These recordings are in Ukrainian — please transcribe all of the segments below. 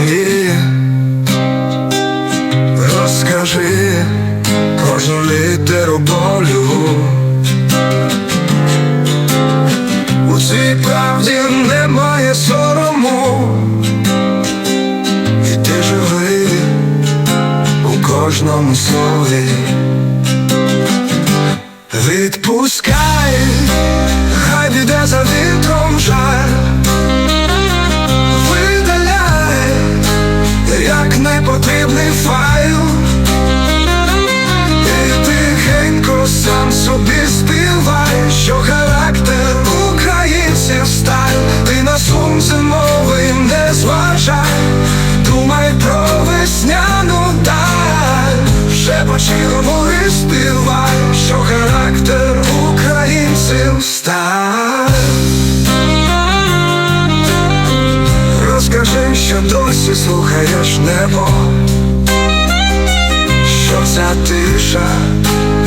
мені, розкажи кожну літеру болю. У цій правді немає сорому, і ти живи у кожному слові. Відпускай Розкажи, що досі слухаєш небо, що ця тиша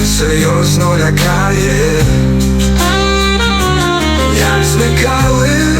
серйозно лякає, як зникали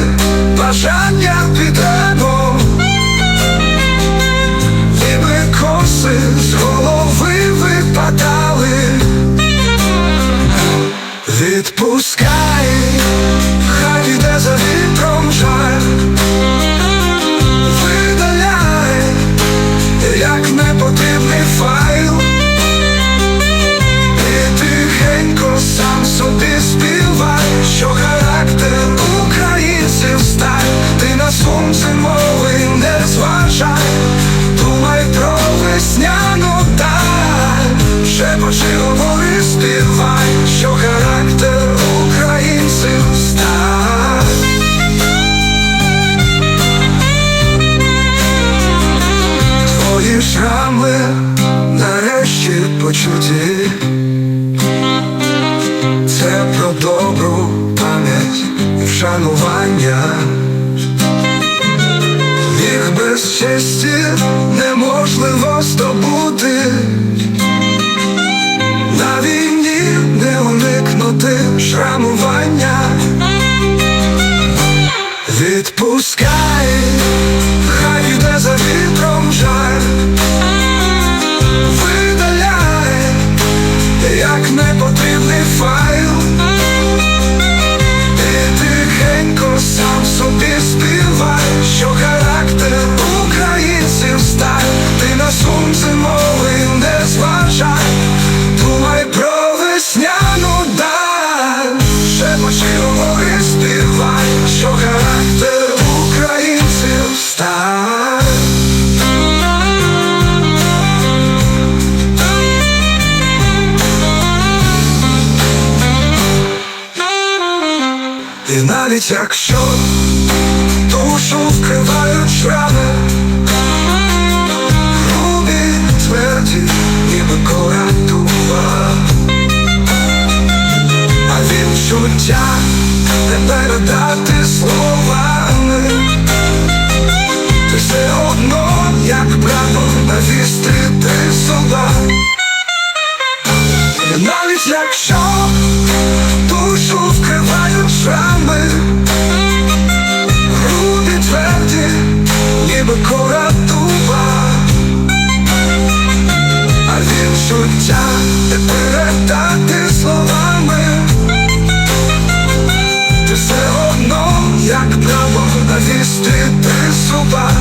неможливо здобути. На війні не уникнути шрамування. Відпускай, навіть якщо душу вкривають шрами, грубі, тверді, ніби дуба, а відчуття не передати словами, ти все одно, як прапор на вістрі ти собак. Навіть якщо грубі тверді, ніби кора дуба, а відчуття не передати словами, ти все одно, як право на вістрі ти собак,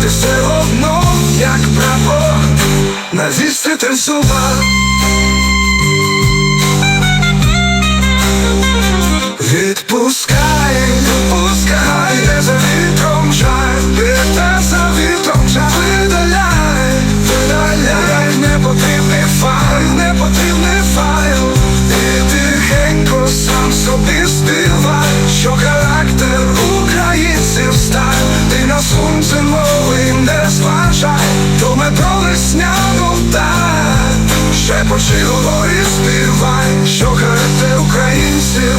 ти все одно, як право на вістрі Пускай, пускай, де за вітром жаль, де за вітром жаль Видаляй, видаляй, непотрібний файл, непотрібний файл. І тихенько сам собі співай, що характер українців стайл Ти на сонце новий не зважай, то метро весняну дай Ще почило і співай, що характер українців